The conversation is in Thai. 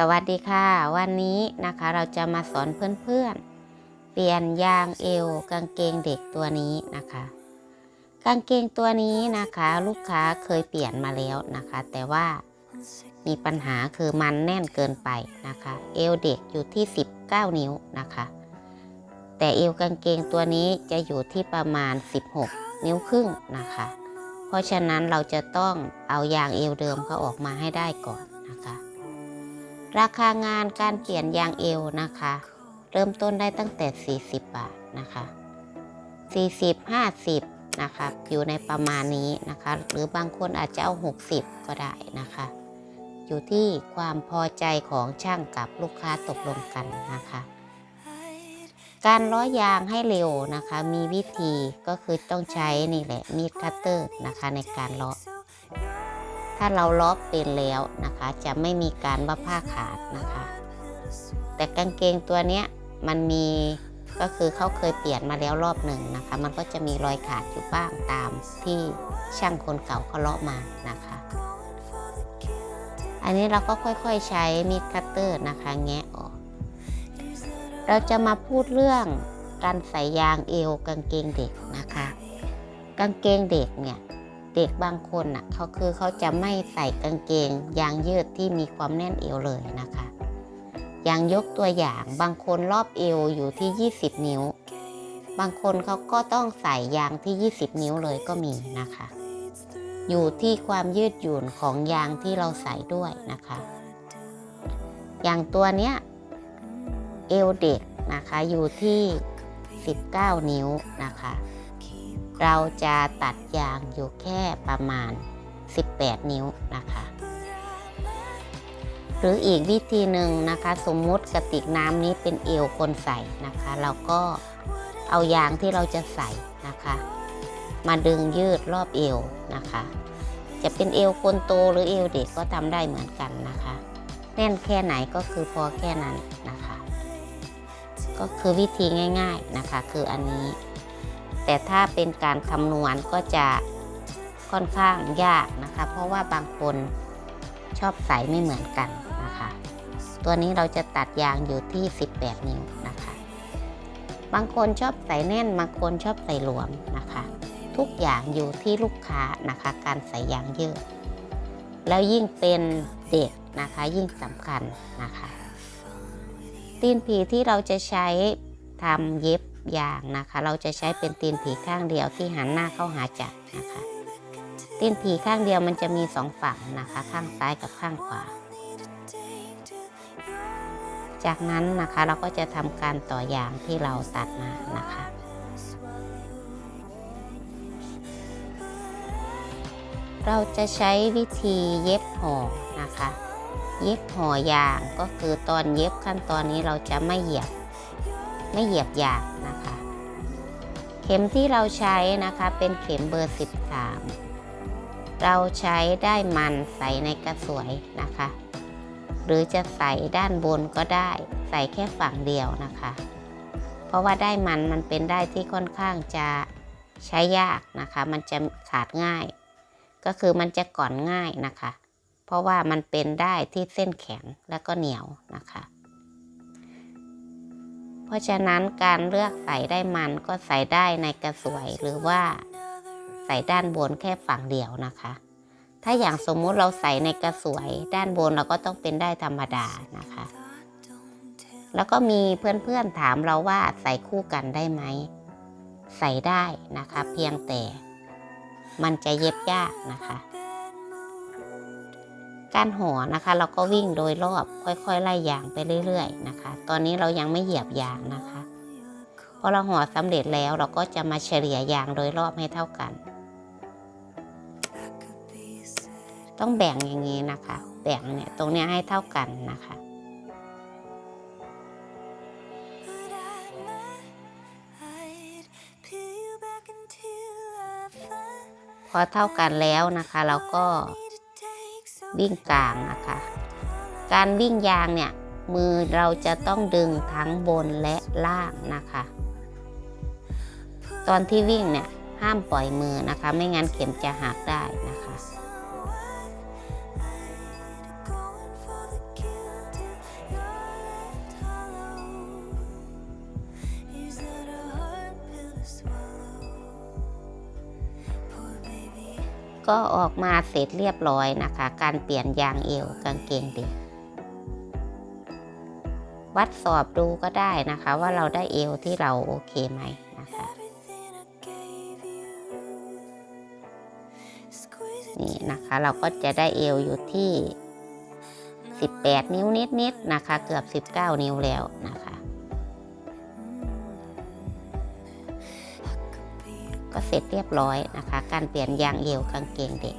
สวัสดีค่ะ วันนี้นะคะเราจะมาสอนเพื่อนๆ เปลี่ยนยางเอวกางเกงเด็กตัวนี้นะคะ กางเกงตัวนี้นะคะ ลูกค้าเคยเปลี่ยนมาแล้วนะคะ แต่ว่ามีปัญหาคือมันแน่นเกินไปนะคะ เอวเด็กอยู่ที่ 19 นิ้วนะคะ แต่เอวกางเกงตัวนี้จะอยู่ที่ประมาณ 16 นิ้วครึ่งนะคะ เพราะฉะนั้นเราจะต้องเอายางเอวเดิมเขาออกมาให้ได้ก่อนนะคะ ราคางานการเปลี่ยนยางเอวนะคะ เริ่มต้นได้ตั้งแต่ 40 บาทนะคะ 40 50 นะคะอยู่ในประมาณนี้นะคะ หรือบางคนอาจจะเอา 60 ก็ได้นะคะ อยู่ที่ความพอใจของช่างกับลูกค้าตกลงกันนะคะ การล้อยางให้เร็วนะคะ มีวิธีก็คือต้องใช้นี่แหละมีดคัตเตอร์นะคะในการเลาะ ถ้าเราล็อกเป็นแล้วนะคะ จะไม่มีการว่าผ้าขาดนะคะ แต่กางเกงตัวเนี้ยมันมีก็คือเขาเคยเปลี่ยนมาแล้วรอบหนึ่งนะคะ มันก็จะมีรอยขาดอยู่บ้างตามที่ช่างคนเก่าเขาเลาะมานะคะ อันนี้เราก็ค่อยๆใช้มีดคัตเตอร์นะคะ แงะออก เราจะมาพูดเรื่องการใส่ยางเอวกางเกงเด็กนะคะ กางเกงเด็กเนี่ย เด็กบางคนน่ะเขาคือเขาจะไม่ใส่กางเกง ยางยืดที่มีความแน่นเอวเลยนะคะ อย่างยกตัวอย่างบางคนรอบเอวอยู่ที่ 20 นิ้ว บางคนเขาก็ต้องใส่ยางที่ 20 นิ้วเลยก็มีนะคะ อยู่ที่ความยืดหยุ่นของยางที่เราใส่ด้วยนะคะ อย่างตัวเนี้ยเอวเด็กนะคะอยู่ที่ 19 นิ้วนะคะ เราจะตัดยางอยู่แค่ประมาณ 18 นิ้วนะคะ หรืออีกวิธีหนึ่งนะคะ สมมุติกระติกน้ำนี้เป็นเอวคนใส่นะคะ เราก็เอายางที่เราจะใส่นะคะ มาดึงยืดรอบเอวนะคะ จะเป็นเอวคนโตหรือเอวเด็กก็ทำได้เหมือนกันนะคะ แน่นแค่ไหนก็คือพอแค่นั้นนะคะ ก็คือวิธีง่าย ๆนะคะ คืออันนี้ แต่ถ้าเป็นการคำนวณก็จะค่อนข้างยากนะคะ เพราะว่าบางคนชอบใส่ไม่เหมือนกันนะคะ ตัวนี้เราจะตัดยางอยู่ที่ 18 นิ้วนะคะ บางคนชอบใส่แน่น บางคนชอบใส่หลวมนะคะ ทุกอย่างอยู่ที่ลูกค้านะคะ การใส่ยางเยืดแล้วยิ่งเป็นเด็กนะคะยิ่งสำคัญนะคะ ตีนผีที่เราจะใช้ทำเย็บ ยางนะคะ เราจะใช้เป็นตีนผีข้างเดียวที่หันหน้าเข้าหาจักรนะคะ ตีนผีข้างเดียวมันจะมีสองฝั่งนะคะ ข้างซ้ายกับข้างขวา จากนั้นนะคะเราก็จะทำการต่อยางที่เราตัดมานะคะเราจะใช้วิธีเย็บห่อนะคะ เย็บห่อยางก็คือตอนเย็บขั้นตอนนี้เราจะไม่เหยียบไม่เหยียบยางนะคะ เข็มที่เราใช้นะคะเป็นเข็มเบอร์ 13 เราใช้ได้มันใส่ในกระสวยนะคะ หรือจะใส่ด้านบนก็ได้ใส่แค่ฝั่งเดียวนะคะ เพราะว่าได้มันมันเป็นได้ที่ค่อนข้างจะใช้ยากนะคะ มันจะขาดง่าย ก็คือมันจะก่อนง่ายนะคะ เพราะว่ามันเป็นได้ที่เส้นแข็งและก็เหนียวนะคะ เพราะฉะนั้นการเลือกใส่ได้มันก็ใส่ได้ในกระสวยหรือว่าใส่ด้านบนแค่ฝั่งเดียวนะคะ ถ้าอย่างสมมุติเราใส่ในกระสวยด้านบนเราก็ต้องเป็นได้ธรรมดานะคะ แล้วก็มีเพื่อนๆถามเราว่าใส่คู่กันได้ไหม ใส่ได้นะคะ เพียงแต่มันจะเย็บยากนะคะ การห่อนะคะ เราก็วิ่งโดยรอบค่อยๆไล่ยางไปเรื่อยๆนะคะ ตอนนี้เรายังไม่เหยียบยางนะคะพอเราห่อสำเร็จแล้วเราก็จะมาเฉลี่ยยางโดยรอบให้เท่ากัน ต้องแบ่งอย่างนี้นะคะ แบ่งเนี่ยตรงนี้ให้เท่ากันนะคะพอเท่ากันแล้วนะคะ เราก็ วิ่งกลางนะคะ การวิ่งยางเนี่ย มือเราจะต้องดึงทั้งบนและล่างนะคะ ตอนที่วิ่งเนี่ยห้ามปล่อยมือนะคะ ไม่งั้นเข็มจะหักได้นะคะ ก็ออกมาเสร็จเรียบร้อยนะคะ การเปลี่ยนยางเอวกางเกงเด็กวัดสอบดูก็ได้นะคะ ว่าเราได้เอวที่เราโอเคไหมนะคะ นี่นะคะเราก็จะได้เอวอยู่ที่ 18 นิ้วนิดๆนะคะ เกือบ 19 นิ้วแล้วนะคะ ก็เสร็จเรียบร้อยนะคะ การเปลี่ยนยางเอวกางเกงเด็ก